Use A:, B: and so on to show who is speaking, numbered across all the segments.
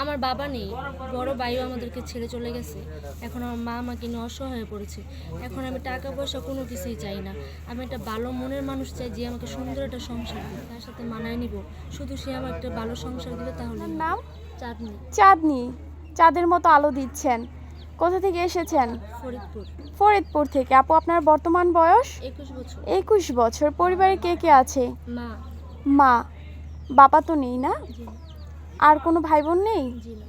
A: আমার বাবা নেই বড় ভাইও আমাদেরকে ছেড়ে চলে গেছে। এখন আমার মা আমাকে নিয়ে অসহায় হয়ে পড়েছে। এখন আমি টাকা পয়সা কোনো কিছুই চাই না। আমি একটা ভালো মনের মানুষ চাই যে আমাকে সুন্দর একটা সংসার দিবে তার সাথে মানায় নিব। শুধু সে আমার একটা ভালো সংসার দিবে তাহলে
B: নাম?
A: চাঁদনি।
B: চাঁদনি। চাঁদের মতো আলো দিচ্ছেন। কোথা থেকে এসেছেন?
A: ফরিদপুর।
B: ফরিদপুর থেকে। আপু আপনার বর্তমান বয়স?
A: একুশ বছর।
B: একুশ বছর। পরিবারে কে কে আছে?
A: মা।
B: মা। বাবা তো নেই না? আর কোনো ভাই বোন নেই?
A: জি না।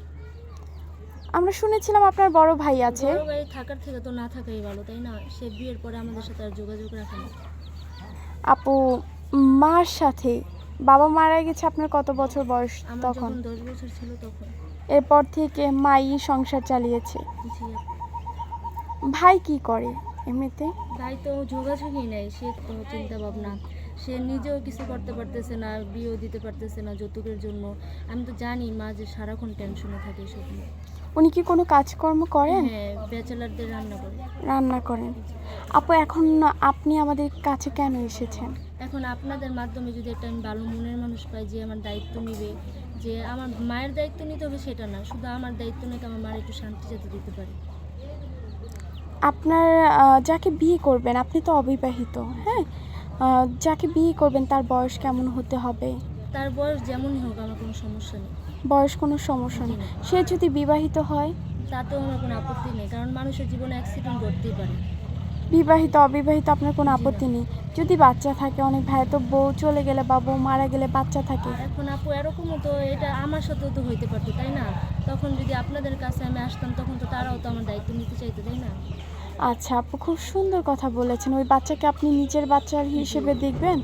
B: আমরা শুনেছিলাম আপনার বড় ভাই আছে।
A: বড় ভাই থাকার থেকে তো না থাকাই ভালো তাই না? সে বিয়ের পরে আমাদের সাথে আর যোগাযোগ রাখে না।
B: আপু মার সাথে বাবা মারা গেছে আপনার কত বছর বয়স
A: আমার
B: তখন?
A: যখন দশ বছর ছিল তখন।
B: এরপর থেকে মাই সংসার চালিয়েছে।
A: জি
B: ভাই কি করে? এমনিতে?
A: ভাই তো যোগাযোগই নেই সে তো চিন্তা ভাবনা সে নিজেও কিছু করতে পারতেছে না বিয়েও দিতে পারতেছে না যৌতুকের জন্য। আমি তো জানি মা যে সারাক্ষণ টেনশনে থাকে এসব
B: উনি কি কোনো কাজকর্ম করেন?
A: হ্যাঁ ব্যাচেলারদের রান্না করে
B: রান্না করেন। আপু এখন আপনি আমাদের কাছে কেন এসেছেন?
A: এখন আপনাদের মাধ্যমে যদি একটা আমি ভালো মনের মানুষ পাই যে আমার দায়িত্ব নেবে যে আমার মায়ের দায়িত্ব নিতে হবে সেটা না শুধু আমার দায়িত্ব নাকি আমার মার একটু শান্তি যাতে দিতে পারি।
B: আপনার যাকে বিয়ে করবেন আপনি তো অবিবাহিত হ্যাঁ? যাকে বিয়ে করবেন তার বয়স কেমন হতে হবে?
A: তার বয়স যেমনই হোক আমার কোনো সমস্যা নেই।
B: বয়স কোনো সমস্যা নেই। সে যদি বিবাহিত হয়?
A: তাতেও আমার কোনো আপত্তি নেই কারণ মানুষের জীবনে অ্যাক্সিডেন্ট ঘটতেই পারে।
B: বিবাহিত অবিবাহিত আপনার কোনো আপত্তি নেই? যদি বাচ্চা থাকে অনেক ভাই তো বউ চলে গেলে বা বউ মারা গেলে বাচ্চা থাকে।
A: এখন আপু এরকমও তো এটা আমার সাথেও তো হইতে পারতো তাই না? তখন যদি আপনাদের কাছে আমি আসতাম তখন তো তারাও তো আমার দায়িত্ব নিতে চাইতো তাই না?
B: আচ্ছা আপু খুব সুন্দর কথা বলেছেন। ওই বাচ্চাকে আপনি নিজের বাচ্চার হিসেবে দেখবেন?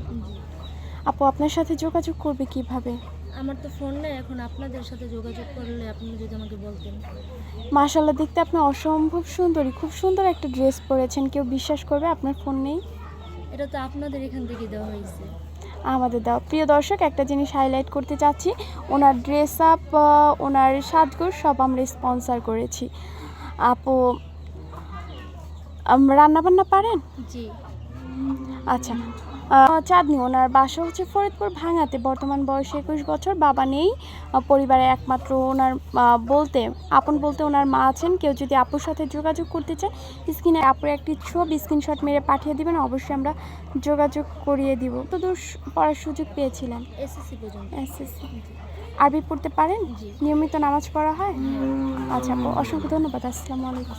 B: আপু আপনার সাথে যোগাযোগ করবে কীভাবে?
A: আমার তো ফোন নেই এখন আপনাদের সাথে যোগাযোগ করলে আপনি যদি আমাকে বলতেন।
B: মাশাল্লাহ দেখতে আপনি অসম্ভব সুন্দরী। খুব সুন্দর একটা ড্রেস পরেছেন কেউ বিশ্বাস করবে আপনার ফোন নেই?
A: এটা তো আপনাদের এখান থেকে দেওয়া হয়েছে।
B: আমাদের দাও প্রিয় দর্শক একটা জিনিস হাইলাইট করতে চাচ্ছি। ওনার ড্রেস আপ ওনার সাজগোজ সব আমরা স্পন্সর করেছি। আপু রান্না বান্না পারেন?
A: জি।
B: আচ্ছা চাঁদনি ওনার বাসা হচ্ছে ফরিদপুর ভাঙাতে। বর্তমান বয়স একুশ বছর বাবা নেই পরিবারে একমাত্র ওনার বলতে আপন বলতে ওনার মা আছেন। কেউ যদি আপুর সাথে যোগাযোগ করতে চায় স্ক্রিনে আপুর একটি ছবি স্ক্রিনশট মেরে পাঠিয়ে দিবেন অবশ্যই আমরা যোগাযোগ করিয়ে দিব। তো দূর পড়ার সুযোগ পেয়েছিলেন?
A: এসএসসি পর্যন্ত।
B: এসএসসি। আরবি পড়তে পারেন? নিয়মিত নামাজ পড়া হয়? আচ্ছা অসংখ্য ধন্যবাদ আসসালামু আলাইকুম।